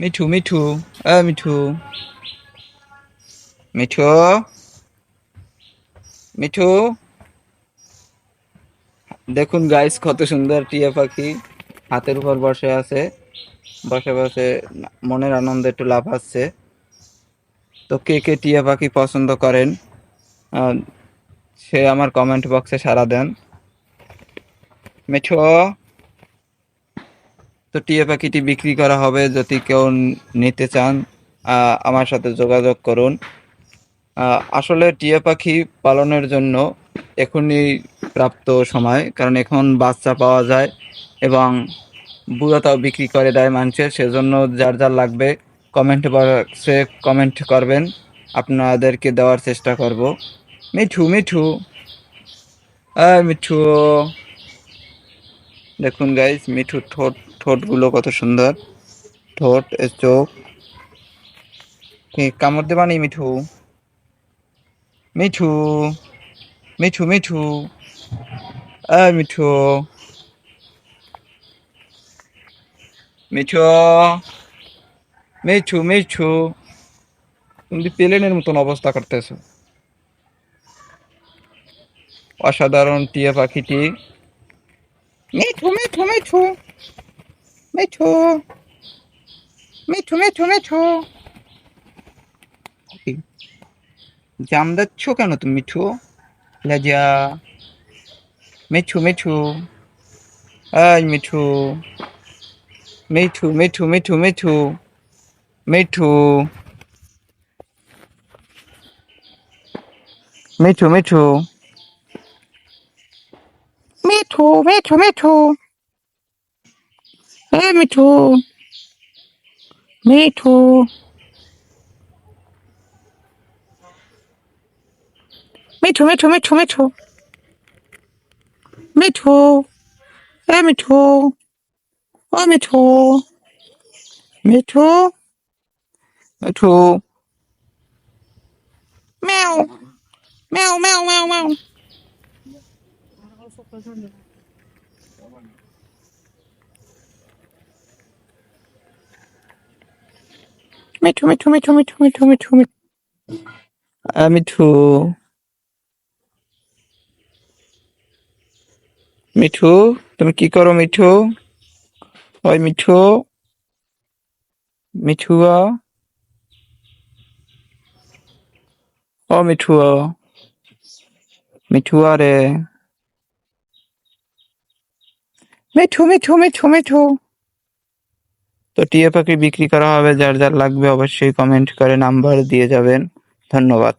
মিঠু মিঠু আ মিঠু মিঠু মিঠু দেখুন গাইস কত সুন্দর টিয়া পাখি। হাতের উপর বসে আছে। বসে বসে মনের আনন্দে একটু লাফাচ্ছে তো কে কে টিয়া পাখি পছন্দ করেন সে আমার কমেন্ট বক্সে সাড়া দেন। মিঠু তো টিয়া পাখিটি বিক্রি করা হবে যদি কেউ নিতে চান আমার সাথে যোগাযোগ করুন। আসলে টিয়া পাখি পালনের জন্য এখনই প্রাপ্ত সময়, কারণ এখন বাচ্চা পাওয়া যায় এবং বুড়াটাও বিক্রি করে দেয় মানুষের সেজন্য যার যার লাগবে কমেন্ট বক্সে কমেন্ট করবেন। আপনাদেরকে দেওয়ার চেষ্টা করব। মিঠু মিঠু। মিঠু। দেখুন গাইস মিঠু ঠোঁট ঠোঁটগুলো কত সুন্দর। ঠোঁট চোখ। কামড় দেবানি মিঠু? মিঠু মিঠু মিঠু। আয় মিঠু। মিঠু মিঠু মিঠু। তুমি প্লেনের মতন অবস্থা করতেছো। অসাধারণ টিয়া পাখিটি। মিঠু মিঠু মিঠু। মিঠু মিঠু মিঠু মিঠু জাম দিচ্ছ কেন তুমি মিঠু লাজা Mithu Mithu I Mithu Mithu Mithu Mithu Mithu Mithu Mithu Mithu Mithu Mithu Mithu Hey, me too. Me too. 미투 미투 미투 미투 미투 에 미투 어 미투 미투 미투 мяу мяу мяу мяу мяу Mithu Mithu Mithu Mithu Mithu Mithu Mithu. Mithu. তুমি কি করো মিঠু? ওই মিঠু। মিঠুয়া ও মিঠুয়া মিঠুয়া রে। মিঠু মিঠু মিঠু মিঠু। তো টিয়া পাখি বিক্রি করা হবে, যার যার লাগবে অবশ্যই কমেন্ট করে নাম্বার দিয়ে যাবেন। ধন্যবাদ।